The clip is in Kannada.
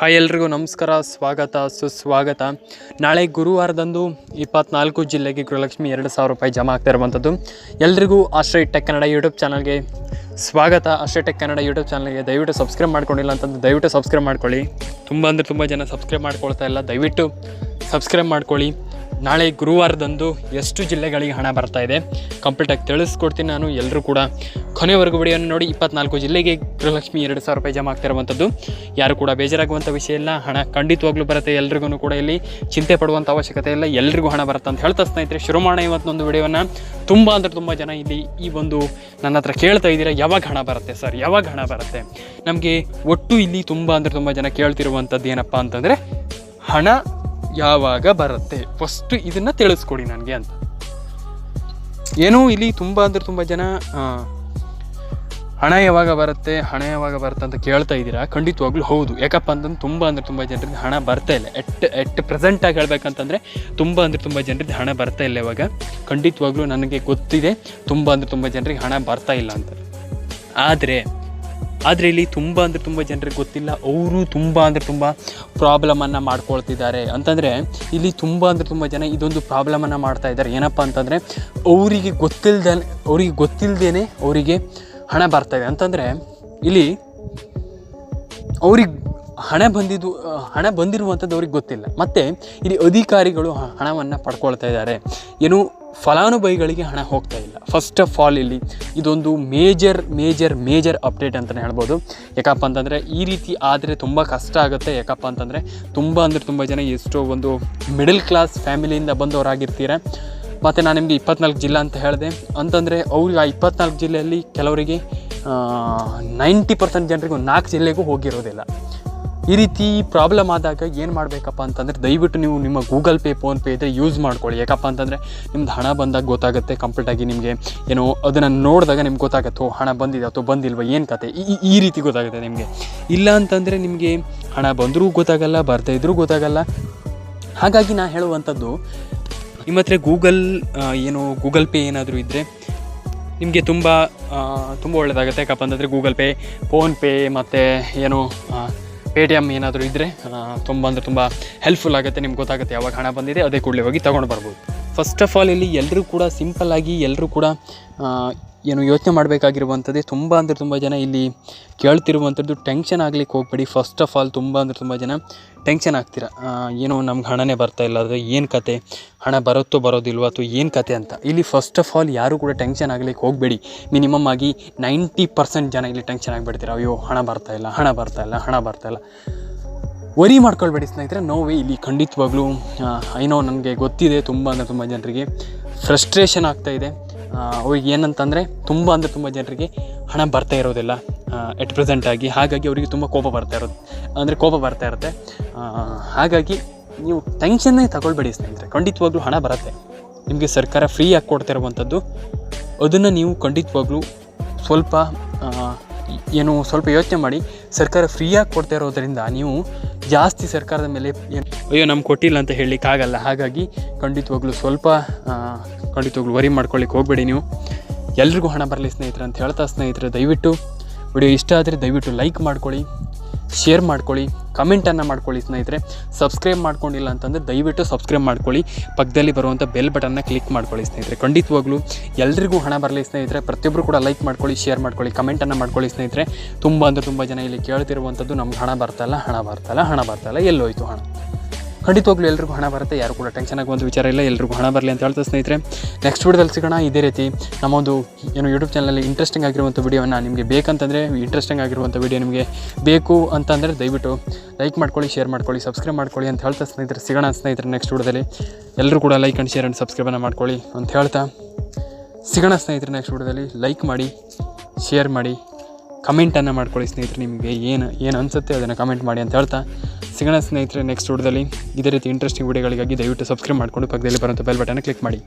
ಹಾಯ್ ಎಲ್ರಿಗೂ ನಮಸ್ಕಾರ, ಸ್ವಾಗತ, ಸುಸ್ವಾಗತ. ನಾಳೆ ಗುರುವಾರದಂದು ಇಪ್ಪತ್ನಾಲ್ಕು ಜಿಲ್ಲೆಗೆ ಗೃಹಲಕ್ಷ್ಮಿ ಎರಡು ಸಾವಿರ ರೂಪಾಯಿ ಜಮಾ ಆಗ್ತಾ ಇರುವಂಥದ್ದು. ಎಲ್ರಿಗೂ ಆಶ್ರಯ ಟೆಕ್ ಕನ್ನಡ ಯೂಟ್ಯೂಬ್ ಚಾನಲ್ಗೆ ಸ್ವಾಗತ. ಆಶ್ರಯ ಟೆಕ್ ಕನ್ನಡ ಯೂಟ್ಯೂಬ್ ಚಾನಲ್ಗೆ ದಯವಿಟ್ಟು ಸಬ್ಸ್ಕ್ರೈಬ್ ಮಾಡ್ಕೊಂಡಿಲ್ಲ ಅಂತಂದು ದಯವಿಟ್ಟು ಸಬ್ಸ್ಕ್ರೈಬ್ ಮಾಡ್ಕೊಳ್ಳಿ. ತುಂಬ ಅಂದರೆ ತುಂಬ ಜನ ಸಬ್ಸ್ಕ್ರೈಬ್ ಮಾಡ್ಕೊಳ್ತಾ ಇಲ್ಲ. ದಯವಿಟ್ಟು ಸಬ್ಸ್ಕ್ರೈಬ್ ಮಾಡ್ಕೊಳ್ಳಿ. ನಾಳೆ ಗುರುವಾರದಂದು ಎಷ್ಟು ಜಿಲ್ಲೆಗಳಿಗೆ ಹಣ ಬರ್ತಾ ಇದೆ ಕಂಪ್ಲೀಟಾಗಿ ತಿಳಿಸ್ಕೊಡ್ತೀನಿ ನಾನು. ಎಲ್ಲರೂ ಕೂಡ ಕೊನೆವರೆಗೂ ವಿಡಿಯೋನ ನೋಡಿ ಇಪ್ಪತ್ನಾಲ್ಕು ಜಿಲ್ಲೆಗೆ ಗೃಹಲಕ್ಷ್ಮಿ ಎರಡು ಸಾವಿರ ರೂಪಾಯಿ ಜಮಾ ಆಗ್ತಿರುವಂಥದ್ದು. ಯಾರು ಕೂಡ ಬೇಜಾರಾಗುವಂಥ ವಿಷಯ ಇಲ್ಲ. ಹಣ ಖಂಡಿತವಾಗ್ಲೂ ಬರುತ್ತೆ ಎಲ್ರಿಗೂ ಕೂಡ ಇಲ್ಲಿ. ಚಿಂತೆ ಪಡುವಂಥ ಅವಶ್ಯಕತೆ ಇಲ್ಲ. ಎಲ್ರಿಗೂ ಹಣ ಬರುತ್ತೆ ಅಂತ ಹೇಳ್ತಾ ಸ್ನೇಹಿತರೆ ಶುರು ಮಾಡೋಣ ಇವತ್ತೊಂದು ವಿಡಿಯೋನ ತುಂಬ ಅಂದರೆ ತುಂಬ ಜನ ಇಲ್ಲಿ ಈ ಒಂದು ನನ್ನ ಹತ್ರ ಕೇಳ್ತಾ ಇದ್ದೀರಾ, ಯಾವಾಗ ಹಣ ಬರುತ್ತೆ ಸರ್? ಯಾವಾಗ ಹಣ ಬರುತ್ತೆ? ನಮಗೆ ಒಟ್ಟು ಇಲ್ಲಿ ತುಂಬ ಅಂದರೆ ತುಂಬ ಜನ ಕೇಳ್ತಿರುವಂಥದ್ದು ಏನಪ್ಪ ಅಂತಂದರೆ, ಹಣ ಯಾವಾಗ ಬರುತ್ತೆ? ಫಸ್ಟ್ ಇದನ್ನು ತಿಳಿಸ್ಕೊಡಿ ನನಗೆ ಅಂತ. ಏನೋ ಇಲ್ಲಿ ತುಂಬ ಅಂದರೆ ತುಂಬ ಜನ ಹಣ ಯಾವಾಗ ಬರುತ್ತೆ, ಹಣ ಯಾವಾಗ ಬರುತ್ತೆ ಅಂತ ಕೇಳ್ತಾ ಇದ್ದೀರಾ? ಖಂಡಿತವಾಗ್ಲೂ ಹೌದು. ಯಾಕಪ್ಪ ಅಂತಂದ್ರೆ ತುಂಬ ಅಂದರೆ ತುಂಬ ಜನರಿಗೆ ಹಣ ಬರ್ತಾ ಇಲ್ಲ. ಎಟ್ ಎಟ್ ಪ್ರೆಸೆಂಟಾಗಿ ಹೇಳ್ಬೇಕಂತಂದರೆ ತುಂಬ ಅಂದರೆ ತುಂಬ ಜನರಿಗೆ ಹಣ ಬರ್ತಾ ಇಲ್ಲ ಇವಾಗ. ಖಂಡಿತವಾಗ್ಲೂ ನನಗೆ ಗೊತ್ತಿದೆ ತುಂಬ ಅಂದರೆ ತುಂಬ ಜನರಿಗೆ ಹಣ ಬರ್ತಾ ಇಲ್ಲ ಅಂತ. ಆದರೆ ಆದರೆ ಇಲ್ಲಿ ತುಂಬ ಅಂದರೆ ತುಂಬ ಜನರಿಗೆ ಗೊತ್ತಿಲ್ಲ. ಅವರು ತುಂಬ ಅಂದರೆ ತುಂಬ ಪ್ರಾಬ್ಲಮನ್ನು ಮಾಡ್ಕೊಳ್ತಿದ್ದಾರೆ. ಅಂತಂದರೆ ಇಲ್ಲಿ ತುಂಬ ಅಂದರೆ ತುಂಬ ಜನ ಇದೊಂದು ಪ್ರಾಬ್ಲಮನ್ನು ಮಾಡ್ತಾ ಇದ್ದಾರೆ. ಏನಪ್ಪ ಅಂತಂದರೆ ಅವರಿಗೆ ಗೊತ್ತಿಲ್ಲದೆ ಅವರಿಗೆ ಗೊತ್ತಿಲ್ಲದೇ ಅವರಿಗೆ ಹಣ ಬರ್ತಾ ಇದೆ. ಅಂತಂದರೆ ಇಲ್ಲಿ ಅವ್ರಿಗೆ ಹಣ ಬಂದಿದ್ದು ಹಣ ಬಂದಿರುವಂಥದ್ದು ಅವ್ರಿಗೆ ಗೊತ್ತಿಲ್ಲ. ಮತ್ತು ಇಲ್ಲಿ ಅಧಿಕಾರಿಗಳು ಹಣವನ್ನು ಪಡ್ಕೊಳ್ತಾ ಇದ್ದಾರೆ. ಏನು ಫಲಾನುಭವಿಗಳಿಗೆ ಹಣ ಹೋಗ್ತಾ ಇಲ್ಲ. ಫಸ್ಟ್ ಆಫ್ ಆಲ್ ಇಲ್ಲಿ ಇದೊಂದು ಮೇಜರ್ ಮೇಜರ್ ಮೇಜರ್ ಅಪ್ಡೇಟ್ ಅಂತಲೇ ಹೇಳ್ಬೋದು. ಯಾಕಪ್ಪ ಅಂತಂದರೆ ಈ ರೀತಿ ಆದರೆ ತುಂಬ ಕಷ್ಟ ಆಗುತ್ತೆ. ಯಾಕಪ್ಪ ಅಂತಂದರೆ ತುಂಬ ಅಂದರೆ ತುಂಬ ಜನ ಎಷ್ಟೋ ಒಂದು ಮಿಡಲ್ ಕ್ಲಾಸ್ ಫ್ಯಾಮಿಲಿಯಿಂದ ಬಂದವರಾಗಿರ್ತೀರ. ಮತ್ತು ನಾನು ನಿಮಗೆ ಇಪ್ಪತ್ನಾಲ್ಕು ಜಿಲ್ಲೆ ಅಂತ ಹೇಳಿದೆ. ಅಂತಂದರೆ ಅವ್ರಿಗೆ ಆ ಇಪ್ಪತ್ನಾಲ್ಕು ಜಿಲ್ಲೆಯಲ್ಲಿ ಕೆಲವರಿಗೆ ನೈಂಟಿ ಪರ್ಸೆಂಟ್ ಜನರಿಗೂ ನಾಲ್ಕು ಜಿಲ್ಲೆಗೂ ಹೋಗಿರೋದಿಲ್ಲ. ಈ ರೀತಿ ಪ್ರಾಬ್ಲಮ್ ಆದಾಗ ಏನು ಮಾಡಬೇಕಪ್ಪ ಅಂತಂದರೆ ದಯವಿಟ್ಟು ನೀವು ನಿಮ್ಮ ಗೂಗಲ್ ಪೇ ಫೋನ್ಪೇ ಇದ್ದರೆ ಯೂಸ್ ಮಾಡ್ಕೊಳ್ಳಿ. ಯಾಕಪ್ಪ ಅಂತಂದರೆ ನಿಮ್ದು ಹಣ ಬಂದಾಗ ಗೊತ್ತಾಗುತ್ತೆ ಕಂಪ್ಲೀಟಾಗಿ ನಿಮಗೆ, ಏನೋ ಅದನ್ನು ನೋಡಿದಾಗ ನಿಮ್ಗೆ ಗೊತ್ತಾಗುತ್ತೆ ಓ ಹಣ ಬಂದಿದೆ ಅಥವಾ ಬಂದಿಲ್ವ, ಏನು ಕತೆ? ಈ ರೀತಿ ಗೊತ್ತಾಗುತ್ತೆ ನಿಮಗೆ. ಇಲ್ಲ ಅಂತಂದರೆ ನಿಮಗೆ ಹಣ ಬಂದರೂ ಗೊತ್ತಾಗಲ್ಲ, ಬರ್ತಾ ಇದ್ದರೂ ಗೊತ್ತಾಗಲ್ಲ. ಹಾಗಾಗಿ ನಾನು ಹೇಳುವಂಥದ್ದು ನಿಮ್ಮ ಹತ್ರ ಗೂಗಲ್ ಏನು, ಗೂಗಲ್ ಪೇ ಏನಾದರೂ ಇದ್ದರೆ ನಿಮಗೆ ತುಂಬ ತುಂಬ ಒಳ್ಳೆಯದಾಗುತ್ತೆ ಯಾಕಪ್ಪ ಅಂತಂದರೆ ಗೂಗಲ್ ಪೇ ಫೋನ್ಪೇ ಮತ್ತು ಏನು ಪೇ ಟಿ ಎಂ ಏನಾದರೂ ಇದ್ದರೆ ತುಂಬ ಅಂದರೆ ತುಂಬ ಹೆಲ್ಪ್ಫುಲ್ ಆಗುತ್ತೆ. ನಿಮ್ಗೆ ಗೊತ್ತಾಗುತ್ತೆ ಯಾವಾಗ ಹಣ ಬಂದಿದೆ, ಅದೇ ಕೂಡಲೇ ಹೋಗಿ ತೊಗೊಂಡು ಬರ್ಬೋದು. ಫಸ್ಟ್ ಆಫ್ ಆಲ್ ಇಲ್ಲಿ ಎಲ್ಲರೂ ಕೂಡ ಸಿಂಪಲ್ಲಾಗಿ ಎಲ್ಲರೂ ಕೂಡ ಏನು ಯೋಚನೆ ಮಾಡಬೇಕಾಗಿರುವಂಥದ್ದೇ ತುಂಬ ಅಂದರೆ ತುಂಬ ಜನ ಇಲ್ಲಿ ಕೇಳ್ತಿರುವಂಥದ್ದು ಟೆನ್ಷನ್ ಆಗಲಿಕ್ಕೆ ಹೋಗ್ಬೇಡಿ. ಫಸ್ಟ್ ಆಫ್ ಆಲ್ ತುಂಬ ಅಂದರೆ ತುಂಬ ಜನ ಟೆನ್ಷನ್ ಆಗ್ತೀರ? ಏನೋ ನಮ್ಗೆ ಹಣನೇ ಬರ್ತಾ ಇಲ್ಲ ಅದು ಏನು ಕತೆ? ಹಣ ಬರುತ್ತೋ ಬರೋದಿಲ್ವ ಅಥವಾ ಏನು ಕತೆ ಅಂತ? ಇಲ್ಲಿ ಫಸ್ಟ್ ಆಫ್ ಆಲ್ ಯಾರು ಕೂಡ ಟೆನ್ಷನ್ ಆಗಲಿಕ್ಕೆ ಹೋಗಬೇಡಿ. ಮಿನಿಮಮ್ ಆಗಿ ನೈಂಟಿ ಪರ್ಸೆಂಟ್ ಜನ ಇಲ್ಲಿ ಟೆನ್ಷನ್ ಆಗಿಬಿಡ್ತೀರ? ಅಯ್ಯೋ, ಹಣ ಬರ್ತಾ ಇಲ್ಲ, ಹಣ ಬರ್ತಾ ಇಲ್ಲ, ಹಣ ಬರ್ತಾ ಇಲ್ಲ. ವರಿ ಮಾಡ್ಕೊಳ್ಬೇಡಿ ಸ್ನೇಹಿತರೆ. ನೋವೇ ಇಲ್ಲಿ ಖಂಡಿತವಾಗ್ಲೂ ಐನೋ ನನಗೆ ಗೊತ್ತಿದೆ ತುಂಬ ಅಂದರೆ ತುಂಬ ಜನರಿಗೆ. ಫ್ರಸ್ಟ್ರೇಷನ್ ಆಗ್ತಾ ಇದೆ. ಅವ್ರಿಗೆ ಏನಂತಂದರೆ ತುಂಬ ಅಂದರೆ ತುಂಬ ಜನರಿಗೆ ಹಣ ಬರ್ತಾ ಇರೋದಿಲ್ಲ ಎಟ್ ಪ್ರೆಸೆಂಟಾಗಿ ಹಾಗಾಗಿ ಅವರಿಗೆ ತುಂಬ ಕೋಪ ಬರ್ತಾ ಇರೋದು, ಅಂದರೆ ಕೋಪ ಬರ್ತಾ ಇರುತ್ತೆ. ಹಾಗಾಗಿ ನೀವು ಟೆನ್ಷನ್ನೇ ತಗೊಳ್ಬೇಡಿ ಸ್ನೇಹಿತರೆ. ಖಂಡಿತವಾಗ್ಲೂ ಹಣ ಬರುತ್ತೆ. ನಿಮಗೆ ಸರ್ಕಾರ ಫ್ರೀಯಾಗಿ ಕೊಡ್ತಿರುವಂಥದ್ದು ಅದನ್ನು ನೀವು ಖಂಡಿತವಾಗ್ಲೂ ಸ್ವಲ್ಪ ಏನು ಸ್ವಲ್ಪ ಯೋಚನೆ ಮಾಡಿ, ಸರ್ಕಾರ ಫ್ರೀಯಾಗಿ ಕೊಡ್ತಾ ಇರೋದರಿಂದ ನೀವು ಜಾಸ್ತಿ ಸರ್ಕಾರದ ಮೇಲೆ ಅಯ್ಯೋ, ನಮ್ಗೆ ಕೊಟ್ಟಿಲ್ಲ ಅಂತ ಹೇಳಲಿಕ್ಕಾಗಲ್ಲ. ಹಾಗಾಗಿ ಖಂಡಿತವಾಗ್ಲೂ ಸ್ವಲ್ಪ ಖಂಡಿತವಾಗ್ಲೂ ವರಿ ಮಾಡ್ಕೊಳ್ಳಿಕ್ಕೆ ಹೋಗಬೇಡಿ ನೀವು. ಎಲ್ರಿಗೂ ಹಣ ಬರಲಿ ಸ್ನೇಹಿತರೆ ಅಂತ ಹೇಳ್ತಾ ಸ್ನೇಹಿತರೆ, ದಯವಿಟ್ಟು ವಿಡಿಯೋ ಇಷ್ಟ ಆದರೆ ದಯವಿಟ್ಟು ಲೈಕ್ ಮಾಡ್ಕೊಳ್ಳಿ ಶೇರ್ ಮಾಡ್ಕೊಳ್ಳಿ ಕಮೆಂಟನ್ನು ಮಾಡ್ಕೊಳ್ಳಿ ಸ್ನೇಹಿತರೆ. ಸಬ್ಸ್ಕ್ರೈಬ್ ಮಾಡ್ಕೊಂಡಿಲ್ಲ ಅಂತಂದರೆ ದಯವಿಟ್ಟು ಸಬ್ಸ್ಕ್ರೈಬ್ ಮಾಡ್ಕೊಳ್ಳಿ. ಪಕ್ಕದಲ್ಲಿ ಬರುವಂಥ ಬೆಲ್ ಬಟನ್ನ ಕ್ಲಿಕ್ ಮಾಡ್ಕೊಳ್ಳಿ ಸ್ನೇಹಿತರೆ. ಖಂಡಿತವಾಗ್ಲೂ ಎಲ್ರಿಗೂ ಹಣ ಬರಲಿ ಸ್ನೇಹಿತರೆ. ಪ್ರತಿಯೊಬ್ಬರು ಕೂಡ ಲೈಕ್ ಮಾಡ್ಕೊಳ್ಳಿ ಶೇರ್ ಮಾಡ್ಕೊಳ್ಳಿ ಕಮೆಂಟನ್ನು ಮಾಡ್ಕೊಳ್ಳಿ ಸ್ನೇಹಿತರೆ. ತುಂಬ ಅಂದರೆ ತುಂಬ ಜನ ಇಲ್ಲಿ ಕೇಳ್ತಿರುವಂಥದ್ದು ನಮ್ಗೆ ಹಣ ಬರ್ತಾಯಿಲ್ಲ ಹಣ ಬರ್ತಾಯಿಲ್ಲ ಹಣ ಬರ್ತಾಯಿಲ್ಲ ಎಲ್ಲೋಯ್ತು ಹಣ. ಖಂಡಿತವಾಗ್ಲೂ ಎಲ್ರಿಗೂ ಹಣ ಬರುತ್ತೆ, ಯಾರು ಕೂಡ ಟೆನ್ಷನ್ ಆಗುವಂಥ ವಿಚಾರ ಇಲ್ಲ, ಎಲ್ರಿಗೂ ಹಣ ಬರಲಿ ಅಂತ ಹೇಳ್ತಾ ಸ್ನೇಹಿತರೆ. ನೆಕ್ಸ್ಟ್ ವಿಡಿಯೋದಲ್ಲಿ ಸಿಗೋಣ, ಇದೇ ರೀತಿ ನಮ್ಮ ಒಂದು ಏನು ಯೂಟ್ಯೂಬ್ ಚಾನಲಲ್ಲಿ ಇಂಟ್ರೆಸ್ಟಿಂಗ್ ಆಗಿರುವಂಥ ವೀಡಿಯೋನ ನಿಮಗೆ ಬೇಕಂತಂದರೆ ಇಂಟ್ರೆಸ್ಟಿಂಗ್ ಆಗಿರುವಂಥ ವಿಡಿಯೋ ನಿಮಗೆ ಬೇಕು ಅಂತಂದರೆ ದಯವಿಟ್ಟು ಲೈಕ್ ಮಾಡ್ಕೊಳ್ಳಿ ಶೇರ್ ಮಾಡ್ಕೊಳ್ಳಿ ಸಬ್ಸ್ಕ್ರೈಬ್ ಮಾಡ್ಕೊಳ್ಳಿ ಅಂತ ಹೇಳ್ತಾ ಸ್ನೇಹಿತರೆ. ಸಿಗೋಣ ಸ್ನೇಹಿತರೆ ನೆಕ್ಸ್ಟ್ ವಿಡಿಯೋದಲ್ಲಿ. ಎಲ್ಲರೂ ಕೂಡ ಲೈಕ್ ಆ್ಯಂಡ್ ಶೇರ್ ಆ್ಯಂಡ್ ಸಬ್ಸ್ಕ್ರೈಬನ್ನು ಮಾಡ್ಕೊಳ್ಳಿ ಅಂತ ಹೇಳ್ತಾ ಸಿಗೋಣ ಸ್ನೇಹಿತರೆ ನೆಕ್ಸ್ಟ್ ವಿಡಿಯೋದಲ್ಲಿ. ಲೈಕ್ ಮಾಡಿ ಶೇರ್ ಮಾಡಿ. ಕಮೆಂಟನ್ನು ಮಾಡ್ಕೊಳ್ಳಿ ಸ್ನೇಹಿತರೆ, ನಿಮಗೆ ಏನು ಏನು ಅನಿಸುತ್ತೆ ಅದನ್ನು ಕಮೆಂಟ್ ಮಾಡಿ ಅಂತ ಹೇಳ್ತಾ, ಸಿಗೋಣ ಸ್ನೇಹಿತರೆ ನೆಕ್ಸ್ಟ್ ವಿಡಿಯೋದಲ್ಲಿ ಇದೇ ರೀತಿ ಇಂಟ್ರೆಸ್ಟಿಂಗ್ ವಿಡಿಯೋಗಳಿಗಾಗಿ ದಯವಿಟ್ಟು ಸಬ್ಸ್ಕ್ರೈಬ್ ಮಾಡಿಕೊಂಡು ಪಕ್ಕದಲ್ಲಿ ಬರುವಂಥ ಬೆಲ್ ಬಟನ್ ಕ್ಲಿಕ್ ಮಾಡಿ.